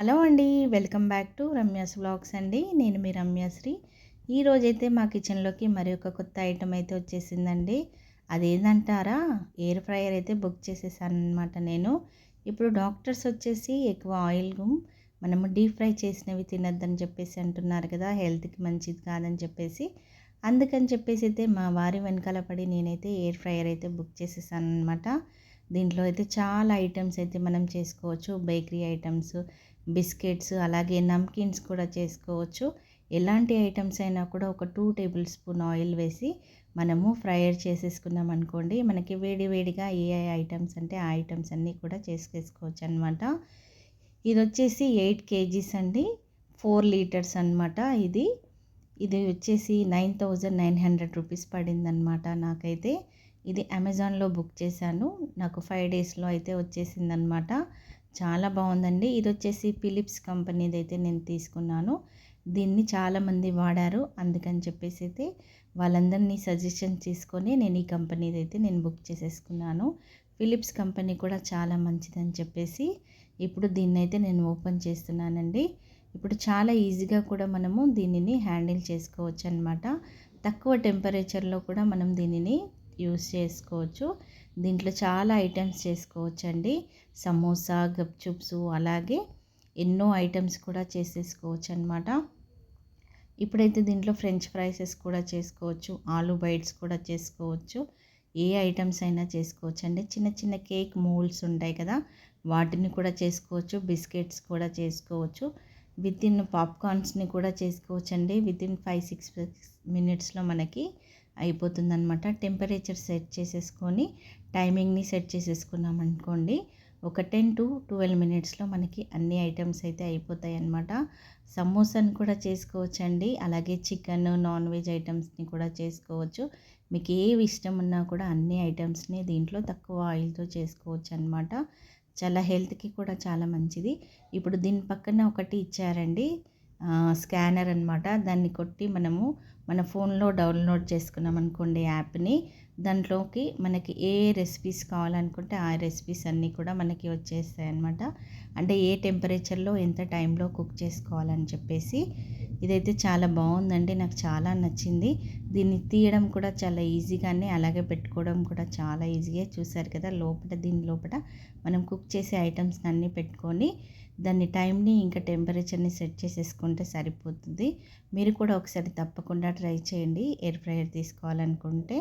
Hello అండి welcome back to Ramya's blogs అండి. నేను మీ రమ్యాశ్రీ. ఈరోజైతే మా కిచెన్లోకి మరి ఒక కొత్త ఐటెం అయితే వచ్చేసిందండి. అదేంటంటారా ఎయిర్ ఫ్రైయర్ అయితే బుక్ చేసేసాను అనమాట నేను. ఇప్పుడు డాక్టర్స్ వచ్చేసి ఎక్కువ ఆయిల్ మనము డీప్ ఫ్రై చేసినవి తినద్దని చెప్పేసి అంటున్నారు కదా హెల్త్కి మంచిది కాదని చెప్పేసి. అందుకని చెప్పేసి అయితే మా వారి వెనకాల పడి నేనైతే ఎయిర్ ఫ్రైయర్ అయితే బుక్ చేసేసాను అనమాట దీంట్లో అయితే చాలా ఐటమ్స్ అయితే మనం చేసుకోవచ్చు. బేకరీ ఐటమ్స్ బిస్కెట్స్ అలాగే నమ్కిన్స్ కూడా చేసుకోవచ్చు. ఎలాంటి ఐటమ్స్ అయినా కూడా ఒక టూ టేబుల్ స్పూన్ ఆయిల్ వేసి మనము ఫ్రైయర్ చేసేసుకున్నాం అనుకోండి. మనకి వేడి వేడిగా ఏ ఐటమ్స్ అంటే ఆ ఐటమ్స్ అన్నీ కూడా చేసేసుకోవచ్చు అనమాట ఇది వచ్చేసి ఎయిట్ కేజీస్ అండి. ఫోర్ లీటర్స్ అనమాట ఇది. ఇది వచ్చేసి nine thousand nine hundred rupees పడిందనమాట నాకైతే. ఇది అమెజాన్లో బుక్ చేశాను. నాకు ఫైవ్ డేస్లో అయితే వచ్చేసిందనమాట చాలా బాగుందండి. ఇది వచ్చేసి ఫిలిప్స్ కంపెనీది అయితే నేను తీసుకున్నాను. దీన్ని చాలామంది వాడారు. అందుకని చెప్పేసి అయితే వాళ్ళందరినీ సజెషన్ తీసుకొని నేను ఈ కంపెనీది అయితే నేను బుక్ చేసేసుకున్నాను. ఫిలిప్స్ కంపెనీ కూడా చాలా మంచిదని చెప్పేసి ఇప్పుడు దీన్ని అయితే నేను ఓపెన్ చేస్తున్నానండి. ఇప్పుడు చాలా ఈజీగా కూడా మనము దీనిని హ్యాండిల్ చేసుకోవచ్చు అనమాట తక్కువ టెంపరేచర్లో కూడా మనం దీనిని యూస్ చేసుకోవచ్చు. దీంట్లో చాలా ఐటమ్స్ చేసుకోవచ్చు అండి సమోసా గప్చుప్స్ అలాగే ఎన్నో ఐటమ్స్ కూడా చేసేసుకోవచ్చు అనమాట ఇప్పుడైతే దీంట్లో ఫ్రెంచ్ ఫ్రైసెస్ కూడా చేసుకోవచ్చు. ఆలు బైట్స్ కూడా చేసుకోవచ్చు. ఏ ఐటమ్స్ అయినా చేసుకోవచ్చు అండి చిన్న చిన్న కేక్ మోల్డ్స్ ఉంటాయి కదా వాటిని కూడా చేసుకోవచ్చు. బిస్కెట్స్ కూడా చేసుకోవచ్చు. విత్ ఇన్ పాప్కార్న్స్ని కూడా చేసుకోవచ్చు అండి విత్ ఇన్ ఫైవ్ సిక్స్ మినిట్స్లో మనకి అయిపోతుందనమాట టెంపరేచర్ సెట్ చేసేసుకొని టైమింగ్ని సెట్ చేసేసుకున్నాం అనుకోండి ఒక టెన్ టు ట్వెల్వ్ మినిట్స్లో మనకి అన్ని ఐటమ్స్ అయితే అయిపోతాయి అన్నమాట సమోసాని కూడా చేసుకోవచ్చండి అలాగే చికెన్ నాన్ వెజ్ ఐటమ్స్ని కూడా చేసుకోవచ్చు. మీకు ఏవి ఇష్టం ఉన్నా కూడా అన్ని ఐటమ్స్ని దీంట్లో తక్కువ ఆయిల్తో చేసుకోవచ్చు అనమాట చాలా హెల్త్కి కూడా చాలా మంచిది. ఇప్పుడు దీని పక్కన ఒకటి ఇచ్చారండి స్కానర్ అనమాట దాన్ని కొట్టి మనము మన ఫోన్లో డౌన్లోడ్ చేసుకున్నాం అనుకోండి యాప్ని. దాంట్లోకి మనకి ఏ రెసిపీస్ కావాలనుకుంటే ఆ రెసిపీస్ అన్నీ కూడా మనకి వచ్చేస్తాయి అనమాట అంటే ఏ టెంపరేచర్లో ఎంత టైంలో కుక్ చేసుకోవాలని చెప్పేసి. ఇదైతే చాలా బాగుందండి. నాకు చాలా నచ్చింది. దీన్ని తీయడం కూడా చాలా ఈజీగానే అలాగే పెట్టుకోవడం కూడా చాలా ఈజీగా చూసారు కదా లోపల దీని లోపల మనం కుక్ చేసే ఐటమ్స్ అన్నీ పెట్టుకొని దాన్ని టైంని ఇంకా టెంపరేచర్ని సెట్ చేసేసుకుంటే సరిపోతుంది. మీరు కూడా ఒకసారి తప్పకుండా ట్రై చేయండి. ఎయిర్ ఫ్రైయర్ తీసుకోవాలనుకుంటే.